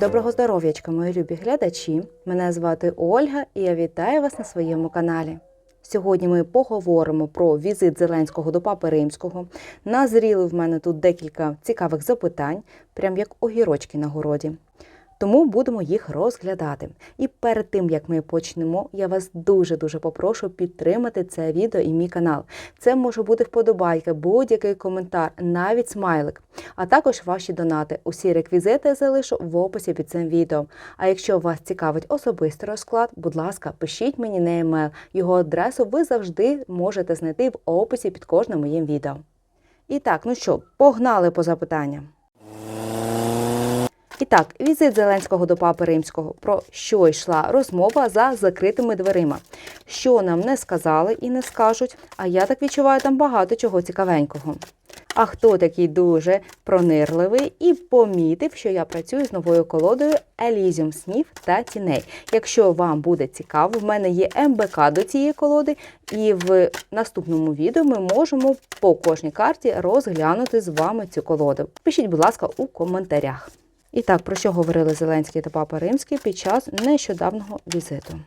Доброго здоров'ячка, мої любі глядачі! Мене звати Ольга і я вітаю вас на своєму каналі. Сьогодні ми поговоримо про візит Зеленського до Папи Римського. Назріли в мене тут декілька цікавих запитань, прям як огірочки на городі. Тому будемо їх розглядати. І перед тим як ми почнемо, я вас дуже дуже попрошу підтримати це відео і мій канал. Це може бути вподобайка, будь-який коментар, навіть смайлик, а також ваші донати. Усі реквізити залишу в описі під цим відео. А якщо вас цікавить особистий розклад, будь ласка, пишіть мені на емейл. Його адресу ви завжди можете знайти в описі під кожним моїм відео. І так, ну що, погнали по запитанням. І так, візит Зеленського до Папи Римського. Про що йшла розмова за закритими дверима? Що нам не сказали і не скажуть, а я так відчуваю там багато чого цікавенького. А хто такий дуже пронирливий і помітив, що я працюю з новою колодою Elysium снів та тіней. Якщо вам буде цікаво, в мене є МБК до цієї колоди, і в наступному відео ми можемо по кожній карті розглянути з вами цю колоду. Пишіть, будь ласка, у коментарях. І так, про що говорили Зеленський та Папа Римський під час нещодавнього візиту?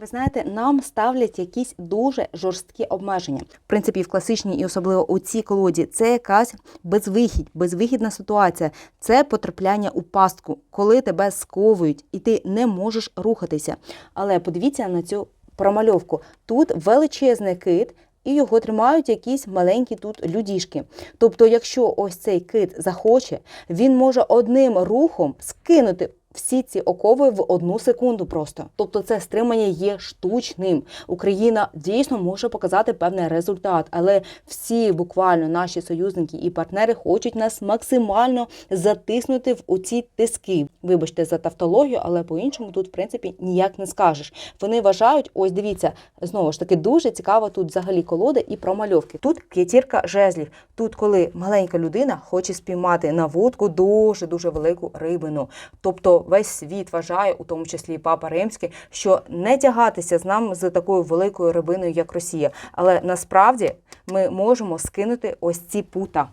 Ви знаєте, нам ставлять якісь дуже жорсткі обмеження. В принципі, в класичній і особливо у цій колоді це якась безвихідь, безвихідна ситуація. Це потрапляння у пастку, коли тебе сковують і ти не можеш рухатися. Але подивіться на цю промальовку. Тут величезний кит. І його тримають якісь маленькі тут людішки. Тобто, якщо ось цей кит захоче, він може одним рухом скинути всі ці окови в одну секунду просто. Тобто це стримання є штучним. Україна дійсно може показати певний результат, але всі буквально наші союзники і партнери хочуть нас максимально затиснути в оці тиски. Вибачте за тавтологію, але по-іншому тут, в принципі, ніяк не скажеш. Вони вважають, ось дивіться, знову ж таки, дуже цікава тут взагалі колода і промальовки. Тут п'ятірка жезлів. Тут, коли маленька людина хоче спіймати на вудку дуже дуже велику рибину. Тобто весь світ вважає, у тому числі і папа римський, що не тягатися з нами з такою великою рибиною, як Росія. Але насправді ми можемо скинути ось ці пута.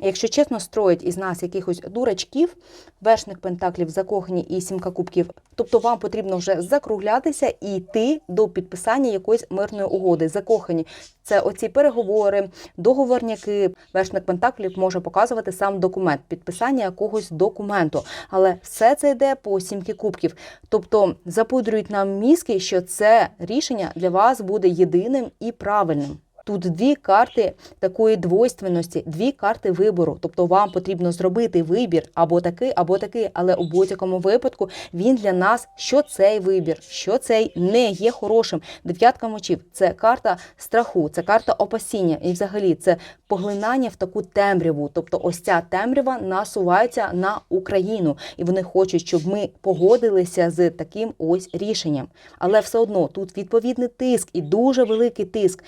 Якщо чесно, строїть із нас якихось дурачків, вершник пентаклів закохані і сімка кубків, тобто вам потрібно вже закруглятися і йти до підписання якоїсь мирної угоди. Закохані це оці переговори, договорняки. Вершник пентаклів може показувати сам документ, підписання якогось документу. Але все це йде по сімки кубків. Тобто запудрюють нам мізки, що це рішення для вас буде єдиним і правильним. Тут дві карти такої двойственності, дві карти вибору. Тобто вам потрібно зробити вибір або такий, або такий, але у будь-якому випадку він для нас, що цей вибір, що цей не є хорошим. Дев'ятка мочів це карта страху, це карта опасіння. І взагалі це поглинання в таку темряву. Тобто, ось ця темрява насувається на Україну, і вони хочуть, щоб ми погодилися з таким ось рішенням. Але все одно тут відповідний тиск і дуже великий тиск.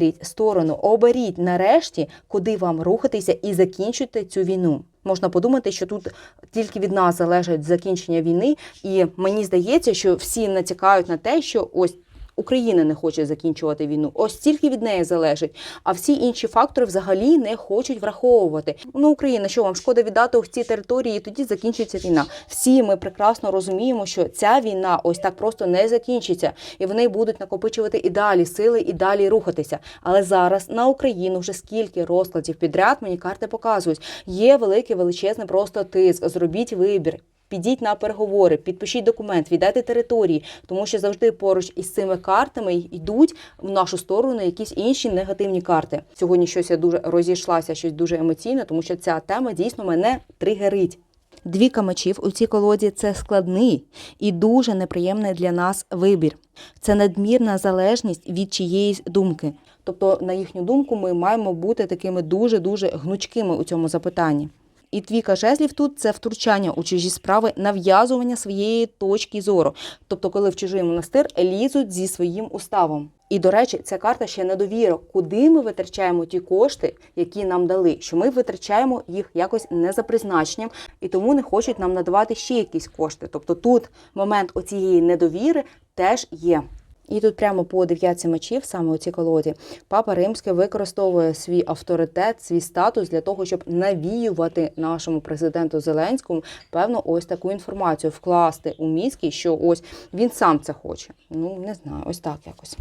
Виберіть сторону, оберіть нарешті, куди вам рухатися, і закінчуйте цю війну. Можна подумати, що тут тільки від нас залежить закінчення війни, і мені здається, що всі натякають на те, що ось. Україна не хоче закінчувати війну, ось тільки від неї залежить. А всі інші фактори взагалі не хочуть враховувати. Ну, Україна, що вам шкода віддати ось ці території, і тоді закінчиться війна. Всі ми прекрасно розуміємо, що ця війна ось так просто не закінчиться, і вони будуть накопичувати і далі сили, і далі рухатися. Але зараз на Україну вже скільки розкладів підряд мені карти показують. Є великий величезний просто тиск. Зробіть вибір. Підіть на переговори, підпишіть документ, віддайте території, тому що завжди поруч із цими картами йдуть в нашу сторону якісь інші негативні карти. Сьогодні щось я дуже розійшлася, щось дуже емоційне, тому що ця тема дійсно мене тригерить. Двіка мечів у цій колоді це складний і дуже неприємний для нас вибір. Це надмірна залежність від чиєїсь думки. Тобто, на їхню думку, ми маємо бути такими дуже дуже гнучкими у цьому запитанні. І двіка жезлів тут це втручання у чужі справи, нав'язування своєї точки зору. Тобто, коли в чужий монастир лізуть зі своїм уставом. І, до речі, ця карта ще недовіра, куди ми витрачаємо ті кошти, які нам дали, що ми витрачаємо їх якось не за призначенням, і тому не хочуть нам надавати ще якісь кошти. Тобто тут момент оцієї недовіри теж є. І тут прямо по дев'ятці мечів, саме у цій колоді, папа Римський використовує свій авторитет, свій статус для того, щоб навіювати нашому президенту Зеленському певно ось таку інформацію, вкласти у мізки, що ось він сам це хоче. Ну не знаю, ось так якось.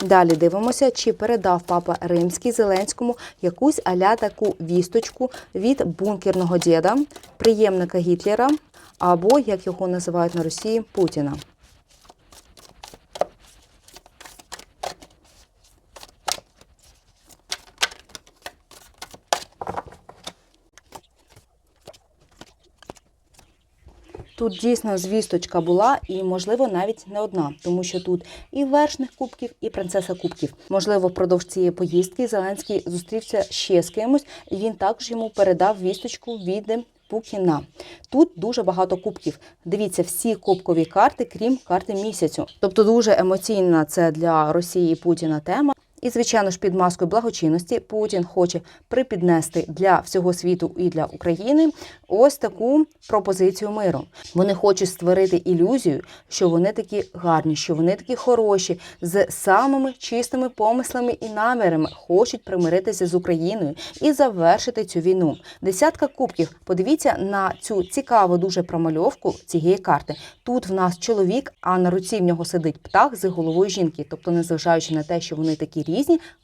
Далі дивимося, чи передав папа Римський Зеленському якусь аля таку вісточку від бункерного діда, приємника Гітлера, або, як його називають на Росії, Путіна. Тут дійсно звісточка була, і можливо навіть не одна, тому що тут і вершник кубків, і принцеса кубків. Можливо, впродовж цієї поїздки Зеленський зустрівся ще з кимось, і він також йому передав вісточку від Пукіна. Тут дуже багато кубків. Дивіться, всі кубкові карти, крім карти місяцю. Тобто дуже емоційна це для Росії і Путіна тема. І, звичайно ж, під маскою благочинності Путін хоче припіднести для всього світу і для України ось таку пропозицію миру. Вони хочуть створити ілюзію, що вони такі гарні, що вони такі хороші, з самими чистими помислами і намірами хочуть примиритися з Україною і завершити цю війну. Десятка кубків. Подивіться на цю цікаву дуже промальовку цієї карти. Тут в нас чоловік, а на руці в нього сидить птах з головою жінки. Тобто, незважаючи на те, що вони такі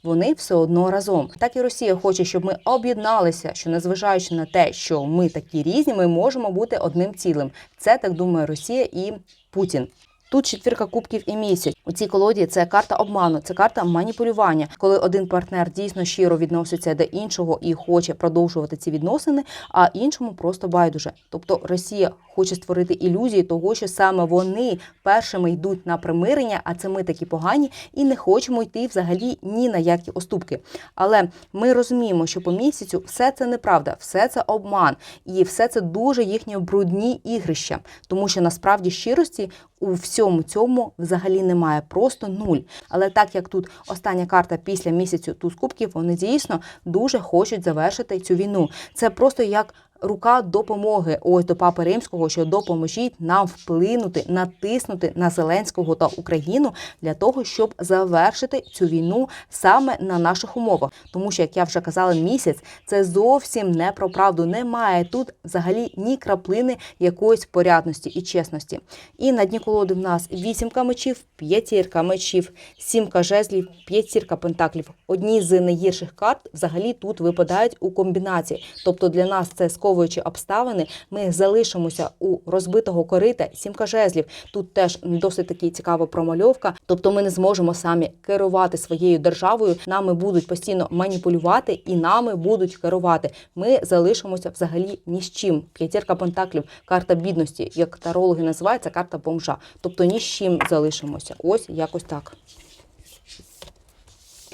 вони все одно разом. Так і Росія хоче, щоб ми об'єдналися, що незважаючи на те, що ми такі різні, ми можемо бути одним цілим. Це так думає Росія і Путін. Тут четвірка кубків і місяць. У цій колоді це карта обману, це карта маніпулювання, коли один партнер дійсно щиро відноситься до іншого і хоче продовжувати ці відносини, а іншому просто байдуже. Тобто Росія хоче створити ілюзії того, що саме вони першими йдуть на примирення, а це ми такі погані, і не хочемо йти взагалі ні на які оступки. Але ми розуміємо, що по місяцю все це неправда, все це обман, і все це дуже їхні брудні ігрища, тому що насправді щирості у всьому цьому взагалі немає, просто нуль. Але так як тут остання карта після місяцю туз кубків, вони дійсно дуже хочуть завершити цю війну. Це просто як. Рука допомоги ось до папи римського, що допоможіть нам вплинути, натиснути на Зеленського та Україну для того, щоб завершити цю війну саме на наших умовах. Тому що, як я вже казала, місяць це зовсім не про правду. Немає тут взагалі ні краплини якоїсь порядності і чесності. І на дні колоди в нас вісімка мечів, п'ятірка мечів, сімка жезлів, п'ятірка пентаклів. Одні з найгірших карт взагалі тут випадають у комбінації. Тобто для нас це сковуючі обставини. Ми залишимося у розбитого корита, сімка жезлів. Тут теж досить таки цікава промальовка. Тобто ми не зможемо самі керувати своєю державою. Нами будуть постійно маніпулювати і нами будуть керувати. Ми залишимося взагалі ні з чим. П'ятірка пентаклів, карта бідності, як тарологи називають, це карта бомжа. Тобто ні з чим залишимося. Ось якось так.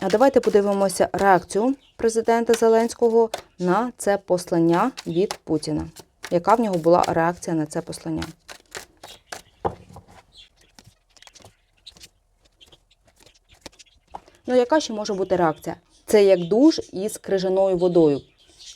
А давайте подивимося реакцію президента Зеленського на це послання від Путіна. Яка в нього була реакція на це послання? Ну, яка ще може бути реакція? Це як душ із крижаною водою.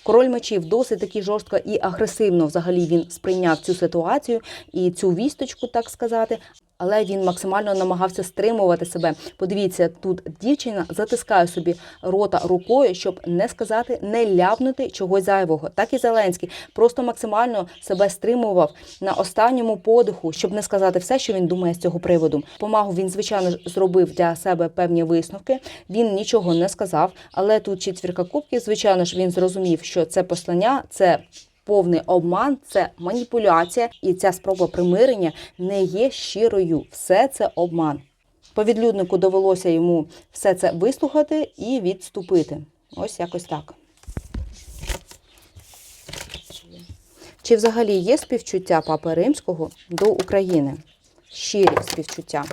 Король мечів досить таки жорстко і агресивно взагалі він сприйняв цю ситуацію і цю вісточку, так сказати. Але він максимально намагався стримувати себе. Подивіться, тут дівчина затискає собі рота рукою, щоб не сказати, не ляпнути чогось зайвого. Так і Зеленський просто максимально себе стримував на останньому подиху, щоб не сказати все, що він думає з цього приводу. Помагу він, звичайно, зробив для себе певні висновки. Він нічого не сказав, але тут четвірка кубків, звичайно ж, він зрозумів, що це послання, це повний обман, це маніпуляція, і ця спроба примирення не є щирою. Все це обман. Повідлюднику довелося йому все це вислухати і відступити. Ось якось так. Чи взагалі є співчуття Папи Римського до України? Щирі співчуття.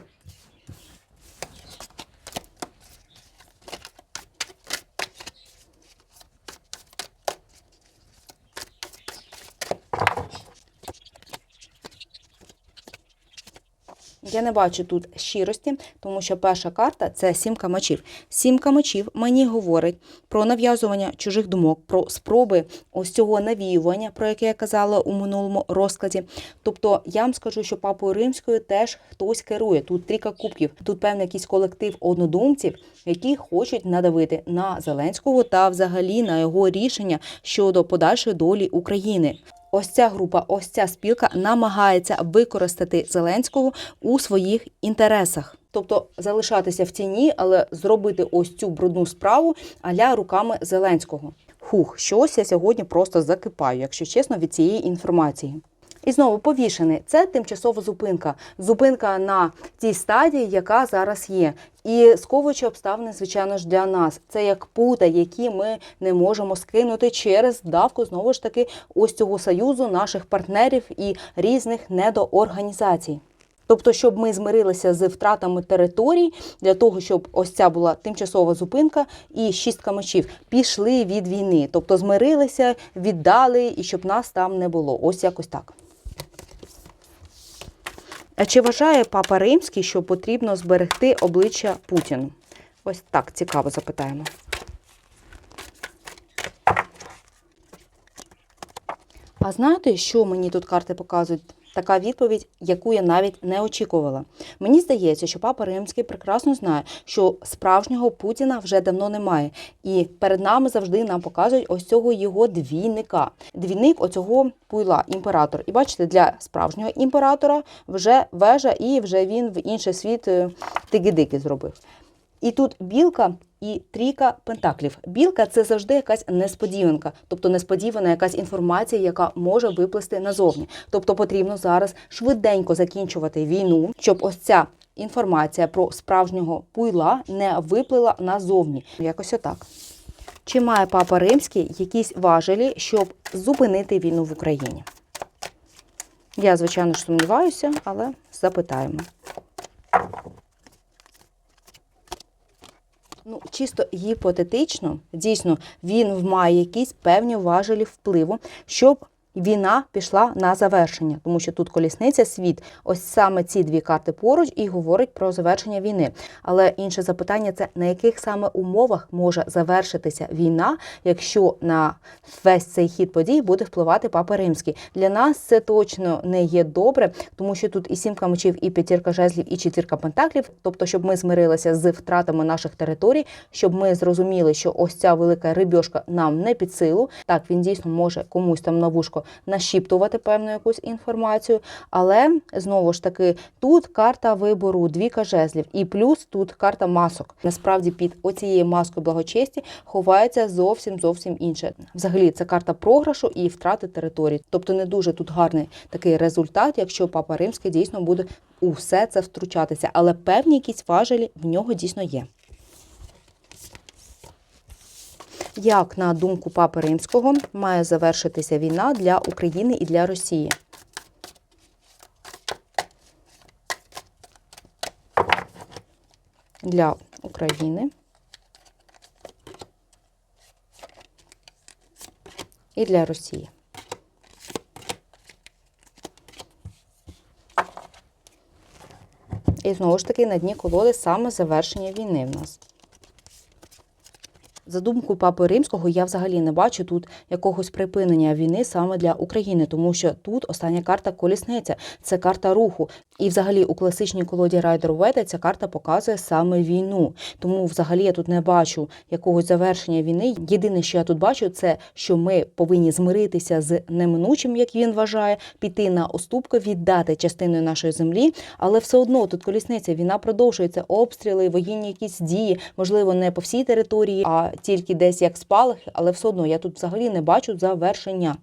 Я не бачу тут щирості, тому що перша карта це сімка мечів. Сімка мечів мені говорить про нав'язування чужих думок, про спроби ось цього навіювання, про яке я казала у минулому розкладі. Тобто я вам скажу, що папою римською теж хтось керує. Тут трійка кубків, тут певний якийсь колектив однодумців, які хочуть надавити на Зеленського та взагалі на його рішення щодо подальшої долі України. Ось ця група, ось ця спілка намагається використати Зеленського у своїх інтересах. Тобто залишатися в тіні, але зробити ось цю брудну справу аля руками Зеленського. Хух, щось я сьогодні просто закипаю, якщо чесно, від цієї інформації. І знову повішений. Це тимчасова зупинка. Зупинка на тій стадії, яка зараз є. І сковуючі обставини, звичайно ж, для нас. Це як пута, які ми не можемо скинути через давку знову ж таки ось цього союзу наших партнерів і різних недоорганізацій. Тобто, щоб ми змирилися з втратами територій, для того, щоб ось ця була тимчасова зупинка і шістка мечів пішли від війни. Тобто змирилися, віддали і щоб нас там не було. Ось якось так. А чи вважає папа Римський, що потрібно зберегти обличчя Путіну? Ось так цікаво запитаємо. А знаєте, що мені тут карти показують? Така відповідь, яку я навіть не очікувала. Мені здається, що папа Римський прекрасно знає, що справжнього Путіна вже давно немає, і перед нами завжди нам показують ось цього його двійника. Двійник оцього пуйла, імператор. І бачите, для справжнього імператора вже вежа, і вже він в інший світ е, тигидики зробив. І тут білка і трійка пентаклів. Білка це завжди якась несподіванка, тобто несподівана якась інформація, яка може виплисти назовні. Тобто потрібно зараз швиденько закінчувати війну, щоб ось ця інформація про справжнього пуйла не виплила назовні. Якось отак. Чи має папа римський якісь важелі, щоб зупинити війну в Україні? Я, звичайно ж, сумніваюся, але запитаємо. Ну, чисто гіпотетично, дійсно, він має якісь певні важелі впливу, щоб війна пішла на завершення, тому що тут колісниця, світ, ось саме ці дві карти поруч і говорить про завершення війни. Але інше запитання це на яких саме умовах може завершитися війна, якщо на весь цей хід подій буде впливати папа римський. Для нас це точно не є добре, тому що тут і сімка мечів, і п'ятірка жезлів, і четвірка пентаклів. Тобто, щоб ми змирилися з втратами наших територій, щоб ми зрозуміли, що ось ця велика рибьошка нам не під силу. Так він дійсно може комусь там на вушко нашіптувати певну якусь інформацію. Але знову ж таки, тут карта вибору, двіка жезлів, і плюс тут карта масок. Насправді під оцією маскою благочесті ховається зовсім зовсім інше. Взагалі, це карта програшу і втрати територій. Тобто не дуже тут гарний такий результат, якщо папа римський дійсно буде у все це втручатися. Але певні якісь важелі в нього дійсно є. Як на думку Папи Римського має завершитися війна для України і для Росії? Для України і для Росії. І знову ж таки на дні колоди саме завершення війни в нас. За думкою папи римського, я взагалі не бачу тут якогось припинення війни саме для України, тому що тут остання карта колісниця, це карта руху. І взагалі у класичній колоді Райдер Веда ця карта показує саме війну. Тому взагалі я тут не бачу якогось завершення війни. Єдине, що я тут бачу, це що ми повинні змиритися з неминучим, як він вважає, піти на уступки, віддати частину нашої землі, але все одно тут колісниця, війна продовжується, обстріли, воєнні якісь дії, можливо, не по всій території, а тільки десь як спалахи, але все одно я тут взагалі не бачу завершення.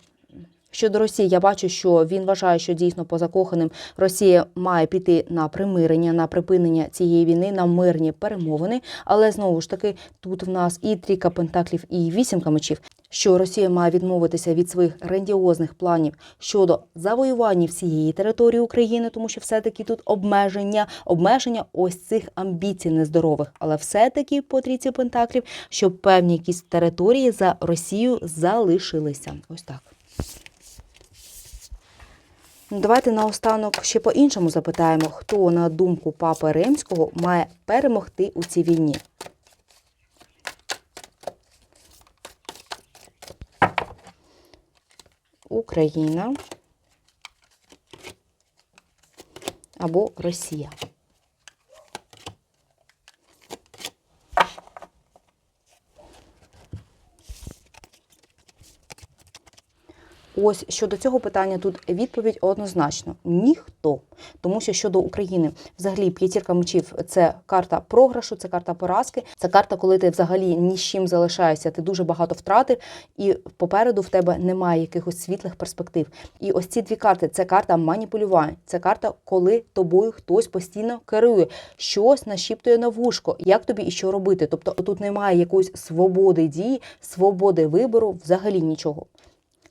Щодо Росії, я бачу, що він вважає, що дійсно по закоханим Росія має піти на примирення, на припинення цієї війни, на мирні перемовини. Але знову ж таки, тут в нас і трійка пентаклів, і вісімка мечів. Що Росія має відмовитися від своїх грандіозних планів щодо завоювання всієї території України, тому що все-таки тут обмеження, обмеження ось цих амбіцій нездорових, але все-таки по трійці пентаклів, щоб певні якісь території за Росію залишилися. Ось так. Ну, Давайте наостанок ще по-іншому запитаємо, хто, на думку Папи Римського, має перемогти у цій війні. Україна або Росія. Ось щодо цього питання тут відповідь однозначно ніхто. Тому що щодо України, взагалі п'ятірка мечів це карта програшу, це карта поразки, це карта, коли ти взагалі ні з чим залишаєшся, ти дуже багато втратив, і попереду в тебе немає якихось світлих перспектив. І ось ці дві карти це карта маніпулювання, це карта, коли тобою хтось постійно керує, щось нашіптує на вушко, як тобі і що робити. Тобто тут немає якоїсь свободи дії, свободи вибору, взагалі нічого.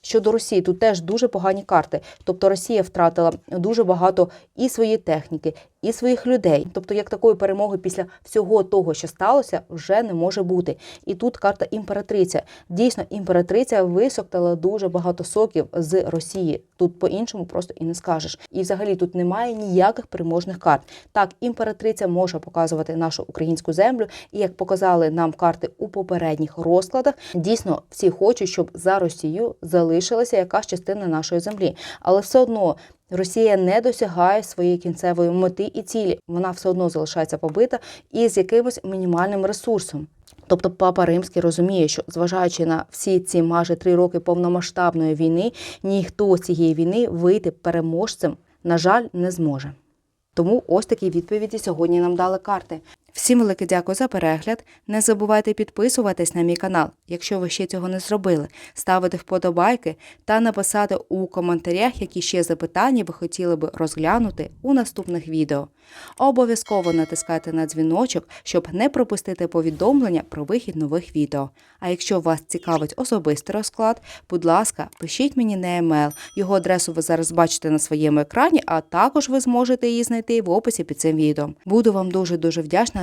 Щодо Росії, тут теж дуже погані карти. Тобто Росія втратила дуже багато і своєї техніки, і своїх людей. Тобто, як такої перемоги після всього того, що сталося, вже не може бути. І тут карта імператриця. Дійсно, імператриця високтала дуже багато соків з Росії. Тут по-іншому просто і не скажеш. І взагалі тут немає ніяких переможних карт. Так, імператриця може показувати нашу українську землю, і як показали нам карти у попередніх розкладах, дійсно всі хочуть, щоб за Росію залишилася якась частина нашої землі. Але все одно Росія не досягає своєї кінцевої мети і цілі. Вона все одно залишається побита і з якимось мінімальним ресурсом. Тобто папа Римський розуміє, що зважаючи на всі ці майже три роки повномасштабної війни, ніхто з цієї війни вийти переможцем, на жаль, не зможе. Тому ось такі відповіді сьогодні нам дали карти. Всім велике дякую за перегляд. Не забувайте підписуватись на мій канал, якщо ви ще цього не зробили, ставити вподобайки та написати у коментарях, які ще запитання ви хотіли би розглянути у наступних відео. Обов'язково натискайте на дзвіночок, щоб не пропустити повідомлення про вихід нових відео. А якщо вас цікавить особистий розклад, будь ласка, пишіть мені на емейл. Його адресу ви зараз бачите на своєму екрані, а також ви зможете її знайти в описі під цим відео. Буду вам дуже дуже вдячна